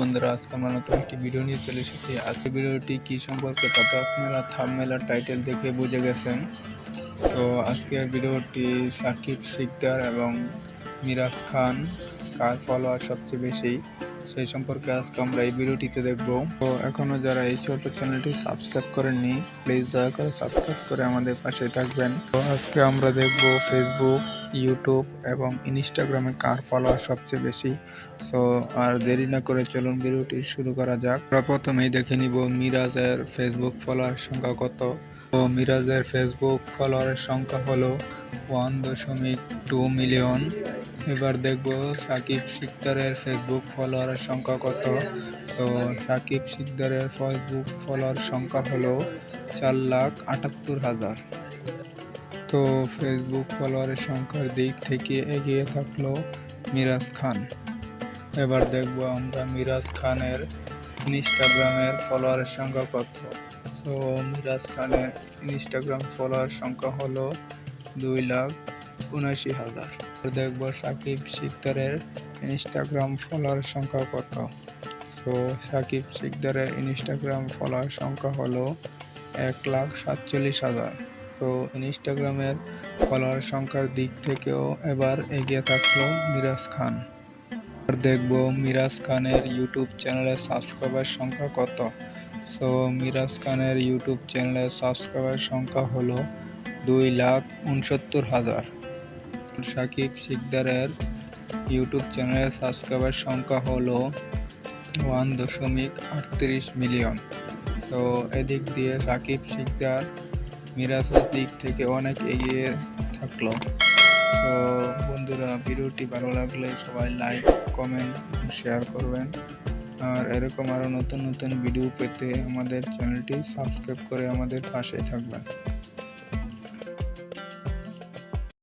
বন্ধুরা, আজকে আমরা নতুন একটি ভিডিও নিয়ে চলে এসেছি। আজকে ভিডিওটি কি সম্পর্কে তা তো আপনারা থামমেলার টাইটেল দেখে বুঝে গেছেন। সো আজকের ভিডিওটি সাকিব শিকদার এবং মিরাজ খান, কার ফলোয়ার সবচেয়ে বেশি, সেই সম্পর্কে আজকে আমরা এই ভিডিওটিতে দেখব। তো এখনও যারা এই ছোট চ্যানেলটি সাবস্ক্রাইব করেননি প্লিজ দয়া করে সাবস্ক্রাইব করে আমাদের পাশে থাকবেন। তো আজকে আমরা দেখব ফেসবুক ইউটিউব এবং ইনস্টাগ্রামে কার ফলোয়ার সবচেয়ে বেশি? সো আর দেরি না করে চলুন ভিডিওটি শুরু করা যাক। আমরা প্রথমেই দেখে নিব মিরাজের ফেসবুক ফলোয়ার সংখ্যা কত। তো মিরাজের ফেসবুক ফলোয়ারের সংখ্যা হলো ওয়ান দশমিক টু মিলিয়ন এবার দেখব সাকিব সিকদারের ফেসবুক ফলোয়ারের সংখ্যা কত। তো সাকিব সিকদারের ফেসবুক ফলোয়ার সংখ্যা হলো চার লাখ আটাত্তর হাজার। তো ফেসবুক ফলোয়ারের সংখ্যার দিক থেকে এগিয়ে থাকল মিরাজ খান। এবার দেখব আমরা মিরাজ খানের ইনস্টাগ্রামের ফলোয়ারের সংখ্যা কত। সো মিরাজ খানের ইনস্টাগ্রাম ফলোয়ার সংখ্যা হলো দুই লাখ উনআশি হাজার। দেখব সাকিব সিকদারের ইনস্টাগ্রাম ফলোয়ার সংখ্যা কত। সো সাকিব সিকদারের ইনস্টাগ্রাম ফলোয়ার সংখ্যা হলো এক লাখ সাতচল্লিশ হাজার। তো ইনস্টাগ্রামের ফলোয়ার সংখ্যার দিক থেকেও এবার এগিয়ে থাকল মিরাজ খান। আর দেখব মিরাজ খানের ইউটিউব চ্যানেলের সাবস্ক্রাইবার সংখ্যা কত। সো মিরাজ খানের ইউটিউব চ্যানেলের সাবস্ক্রাইবার সংখ্যা হলো দুই লাখ উনসত্তর হাজার। সাকিব সিকদারের ইউটিউব চ্যানেলের সাবস্ক্রাইবার সংখ্যা হলো ওয়ান দশমিক আটত্রিশ মিলিয়ন। তো এদিক দিয়ে সাকিব সিকদার মিরাজের দিক থেকে অনেক এগিয়ে থাকল। তো বন্ধুরা, ভিডিওটি ভালো লাগলে সবাই লাইক কমেন্ট শেয়ার করবেন। আর এরকম আরও নতুন নতুন ভিডিও পেতে আমাদের চ্যানেলটি সাবস্ক্রাইব করে আমাদের পাশে থাকবেন।